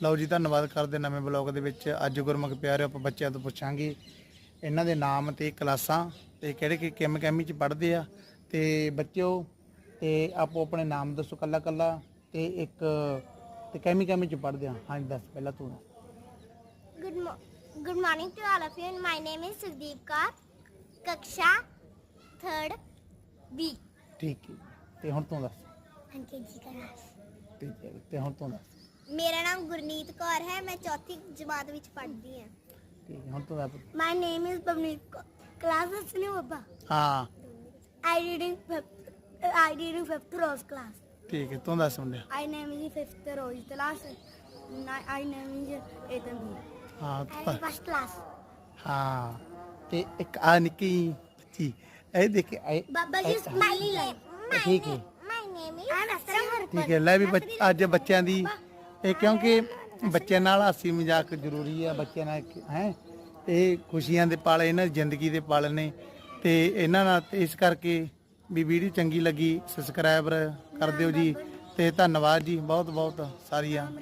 ਲਓ ਜੀ ਧੰਨਵਾਦ ਕਰਦੇ ਨਵੇਂ ਬਲੌਗ ਦੇ ਵਿੱਚ ਅੱਜ ਗੁਰਮੁਖ ਪਿਆਰਿਓ ਆਪਾਂ ਬੱਚਿਆਂ ਤੋਂ ਪੁੱਛਾਂਗੇ ਇਹਨਾਂ ਦੇ ਨਾਮ ਤੇ ਕਲਾਸਾਂ ਤੇ ਕਿਹੜੇ ਕਿ ਕਿਮ ਕੈਮੀ ਚ ਪੜ੍ਹਦੇ ਆ ਤੇ ਬੱਚਿਓ ਤੇ ਆਪੋ ਆਪਣੇ ਨਾਮ ਦੱਸੋ ਕੱਲਾ ਕੱਲਾ ਤੇ ਇੱਕ ਤੇ ਕੈਮੀ ਕੈਮੀ ਚ ਪੜ੍ਹਦੇ ਆ ਹਾਂਜੀ ਦੱਸ ਪਹਿਲਾਂ ਤੂੰ Good, mo- good morning to all of you. and My name is Sukhdeep Kaur, 3rd B. ਠੀਕ ਹੈ ਤੇ ਹੁਣ ਤੂੰ ਦੱਸ Thank you, ਜੀ, ਕਲਾਸ। ਤੇ- ਤੇ ਹੁਣ ਤੂੰ ਦੱਸ ਮੇਰਾ ਨਾਮ ਗੁਰਨੀਤ ਕੌਰ ਹੈ ਮੈਂ ਚੌਥੀ ਜਮਾਤ ਵਿੱਚ ਪੜ੍ਹਦੀ ਹਾਂ ਠੀਕ ਹੈ ਹੁਣ ਤੂੰ ਦੱਸ My name is Pavneet Kaur. Class is new Abba. ਹਾਂ I reading fifth. I reading fifth rose class. ਠੀਕ ਹੈ ਤੂੰ ਦੱਸ ਮੁੰਡਿਆ I name is fifth rose class. I name is Ethan B. ਹਾਂ ਤੂੰ ਦੱਸ। first class. ਹਾਂ ਤੇ ਇੱਕ ਆ ਨਿੱਕੀ ਜੀ ਇਹ ਦੇਖ ਇਹ Baba ਜੀ, smiley line. ਠੀਕ ਹੈ My name is I'm Asra ਠੀਕ ਹੈ ਲੈ ਵੀ ਬੱਚ- ਅੱਜ ਬੱਚਿਆਂ ਦੀ ਇਹ ਕਿਉਂਕਿ ਬੱਚਿਆਂ ਨਾਲ ਹਾਸੀ ਮਜ਼ਾਕ ਜ਼ਰੂਰੀ ਆ, ਬੱਚਿਆਂ ਨਾਲ ਹੈ? ਇਹ ਖੁਸ਼ੀਆਂ ਦੇ ਪਲ, ਇਹਨਾਂ ਦੀ ਜ਼ਿੰਦਗੀ ਦੇ ਪਲ ਨੇ। ਤੇ ਇਹਨਾਂ ਨਾਲ ਇਸ ਕਰਕੇ ਵੀ ਵੀਡੀਓ ਚੰਗੀ ਲੱਗੀ ਸਬਸਕ੍ਰਾਈਬਰ ਕਰ ਦਿਓ ਜੀ। ਤੇ ਧੰਨਵਾਦ ਜੀ ਬਹੁਤ ਬਹੁਤ ਸਾਰੀਆਂ।